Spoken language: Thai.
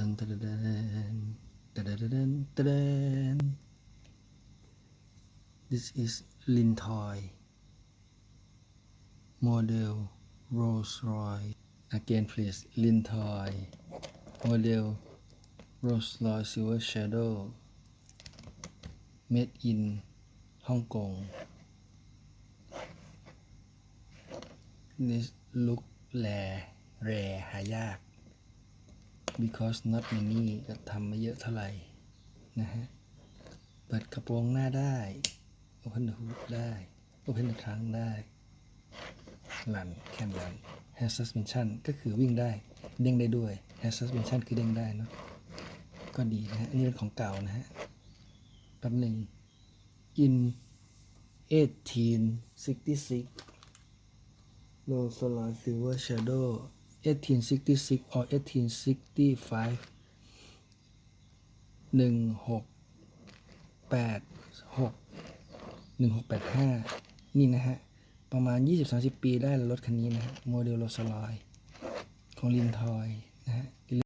ทันตะเดนตะเดนตะเดนตะเดน This is Lintoy model Rolls Royce again please Lintoy model Rolls Royce Silver Shadow made in ฮ่องกง This look แลแรหายาก because not many ก็ทำไม่เยอะเท่าไหร่นะฮะ เปิดกระโปรงหน้าได้ Open the hood ได้ Open the trunk ได้ลันแคมลัน Hand suspension ก็คือวิ่งได้ เด้งได้ด้วย Hand suspension คือเด้งได้เนาะ ก็ดีนะฮะ อันนี้เป็นของเก่านะฮะแป๊บหนึ่ง in 1866 Rolls Royce Silver Shadow 1866 or 1865หนึ่งหกแปดหกหนึ่งหกแปดห้านี่นะฮะ ประมาณยี่สิบสาสิบปีได้รถคันนี้นะฮะ โมเดลโรสลอย ของลินทอยนะฮะ